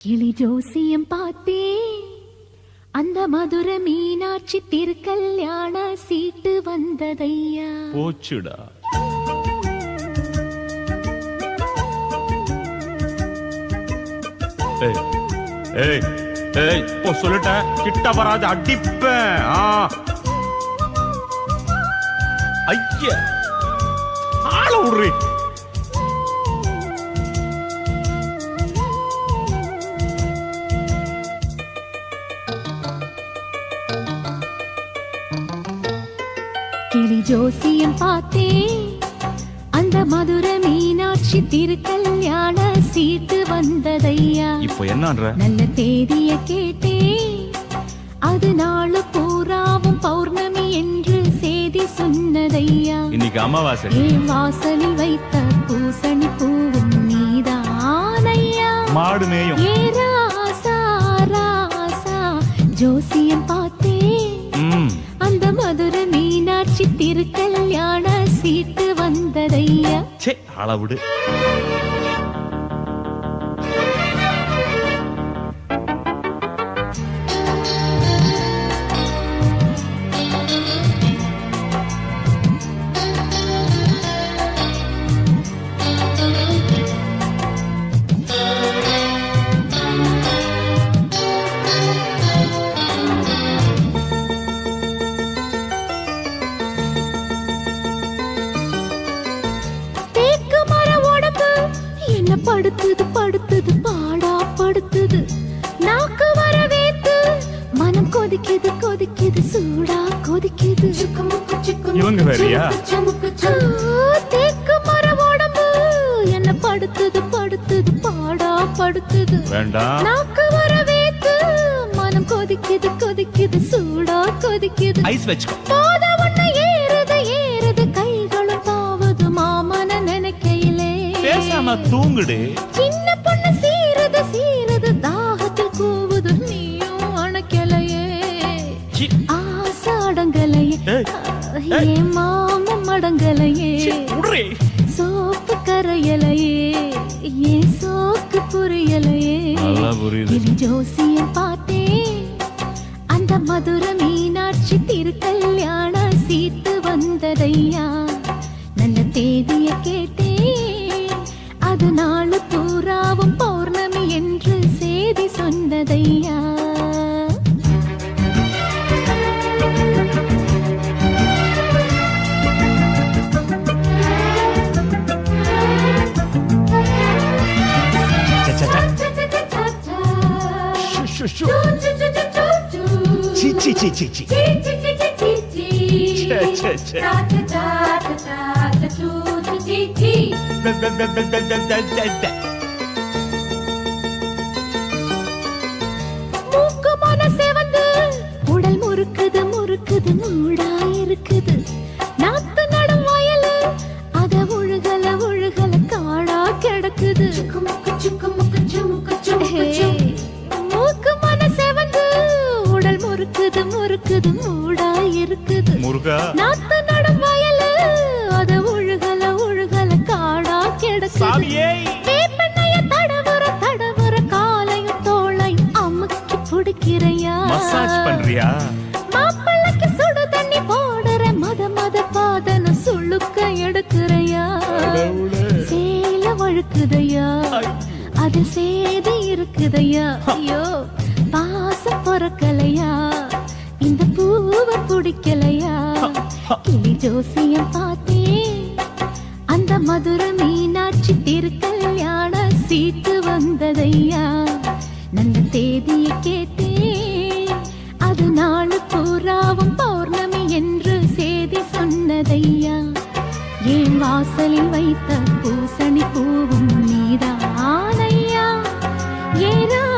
கிளி ஜோசியம் பார்த்தே அந்த மதுர மீனாட்சி திருக்கல்யாண சீட்டு வந்ததையா? போச்சுடா. ஏய் ஏய் ஏய் ஓ சொல்லிட்டேன் கிட்ட வராது அடிப்பேன். ஆ. ஐய. ஆள விடுறேன் கிளி ஜோசியம் பார்த்தே. அந்த மதுர மீனாட்சி திருக்கல்யாண சீட்டு வந்ததையா? இப்போ என்னன்ற? நல்ல தேதிய கேட்டே. அது நாளு பூராவும் பௌர்ணமி என்று செய்தி சொன்னதையா? இன்னைக்கு அமாவாசை. வாசலில் வைத்த பூசணி பூவும் நீதானையா? மாடு மேயும். ஏ மீனாட்சி திருக்கல்யாண சீட்டு வந்ததையா? சே ஆள படுத்துது படுத்துது பாடா படுத்துது. நாக்கு வர வேத்து மனம் கொதிக்குது கொதிக்குது சூடா கொதிக்குது. இவங்க வேறயா? தேக்கு மர உடம்பு என்ன படுத்துது படுத்துது பாடா படுத்துது. வேண்டாம் நாக்கு வர வேத்து மனம் கொதிக்குது கொதிக்குது சூடா கொதிக்குது. ஐஸ் வச்சுக்கோ. பேசாம தூங்குடு. சின்ன பொண்ணு சீருது சீருது தாகத்தில் கூவுது. நீயும் அணைக்கலையே. ஆசை அடங்கலையே. ஏன் மாமம் அடங்கலையே. சோப்பு கரையலையே. ஏன் சோக்கு புரியலையே. ஜோசியம் பார்த்தேன் அந்த மதுர மீனாட்சி திருக்கல்யாண சீ சீ சீ. மூக்கு மனசே வந்து உடல் முறுக்குது முறுக்குது மூடா இருக்குது முறுக்குது மூடா இருக்குது முருகா. நாத்து நடும் வயலு அத உழுகல உழுகல காடா கிடக்குது. சாமியே. வேப்பெண்ணைய தடவுற தடவுற காலையும் தோளையும் அமுக்கி பிடிக்கிறையா? மசாஜ் பண்றியா? மாப்பிள்ளைக்கு சுடு தண்ணி போடுற மத மத பாதன சுளுக்க எடுக்கிறையா? சேல வழுக்குதையா? அது சேதி இருக்குதையா? ஐயோ. பாசம் பொறக்கலையா? இந்த பூவை பிடிக்கலையா கிளி ஜோசியம் பார்த்தேன் அந்த மதுர மீனாட்சி திருக்கல்யாண சீட்டு வந்ததையா? நல்ல தேதியை கேட்டேன் அது நாளு பூராவும் பௌர்ணமி என்று செய்தி சொன்னதையா? ஏன் வாசலில் வைத்த பூசணி பூவும் நீதானையா? ஏ ராசா